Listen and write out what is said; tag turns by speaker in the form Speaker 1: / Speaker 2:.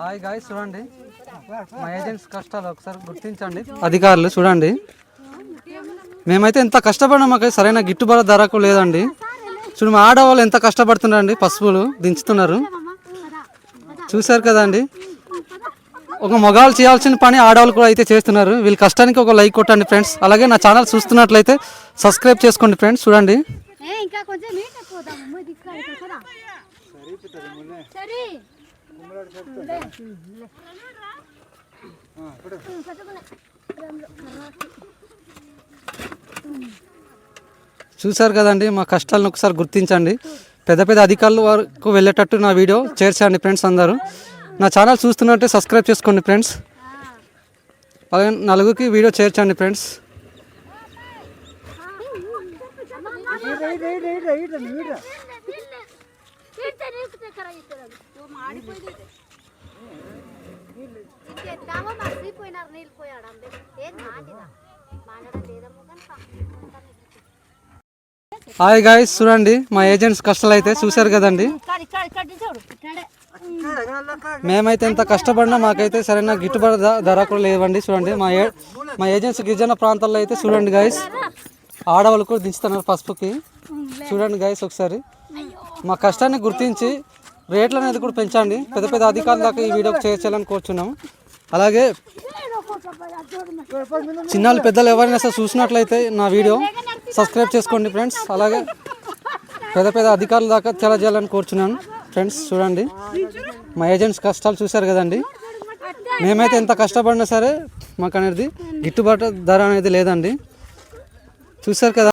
Speaker 1: Hi guys చూడండి. మా agents కష్టాలు ఒకసారి గుర్తించండి. అధికారులు చూడండి. మేమైతే ఎంత కష్టపడినా మాకు సరైన గిట్టుబాటు ధరకు లేదండి. చూడు మా ఆడవాళ్ళు ఎంత కష్టపడుతున్నారండి పసుపులు దించుతున్నారు. చూశారు కదండి? ఒక మగాళ్ళు చేయాల్సిన పని ఆడవాళ్ళు కూడా అయితే చేస్తున్నారు. వీళ్ళ కష్టానికి ఒక లైక్ కొట్టండి ఫ్రెండ్స్. అలాగే నా ఛానల్ చూస్తున్నట్లయితే సబ్స్క్రైబ్ చేసుకోండి ఫ్రెండ్స్. చూడండి.
Speaker 2: ఏ ఇంకా కొంచెం చూసారు
Speaker 1: చూశారు కదండి మా కష్టాలను ఒకసారి గుర్తించండి పెద్ద పెద్ద అధికారుల వరకు వెళ్ళేటట్టు నా వీడియో చేర్చండి ఫ్రెండ్స్ అందరూ నా ఛానల్ చూస్తున్నట్టే సబ్స్క్రైబ్ చేసుకోండి ఫ్రెండ్స్ అలాగే నలుగురికి వీడియో చేర్చండి ఫ్రెండ్స్
Speaker 2: మర్చిపోయినారు నీళ్ళు పోయాడు ఏం మాటిదా మాట్లాడడం లేదమ్మో కానీ
Speaker 1: హాయ్ గాయస్ చూడండి మా ఏజెంట్స్ కష్టాలు అయితే చూశారు కదండి. మేమైతే ఎంత కష్టపడినా మాకైతే సరైన గిట్టుబాటు ధర కూడా లేవండి చూడండి. మా ఏ మా ఏజెన్సీ గిరిజన ప్రాంతాల్లో అయితే చూడండి గాయస్. ఆడవాళ్ళు కూడా దించుతున్నారు పసుపుకి. చూడండి గాయస్ ఒకసారి. మా కష్టాన్ని గుర్తించి రేట్లు అనేది కూడా పెంచండి. పెద్ద పెద్ద అధికారుల దాకా ఈ వీడియోకి చేర్చాలని కోరుచున్నాము. అలాగే చిన్నాళ్ళు పెద్దలు ఎవరైనా సరే చూసినట్లయితే నా వీడియో సబ్స్క్రైబ్ చేసుకోండి ఫ్రెండ్స్. అలాగే పెద్ద పెద్ద అధికారుల దాకా తెలియజేయాలని కోరుచున్నాను. ఫ్రెండ్స్ చూడండి. మా ఏజెంట్స్ కష్టాలు చూశారు కదండి. మేమైతే ఎంత కష్టపడినా సరే మాకు అనేది గిట్టుబాటు ధర అనేది లేదండి. చూశారు కదా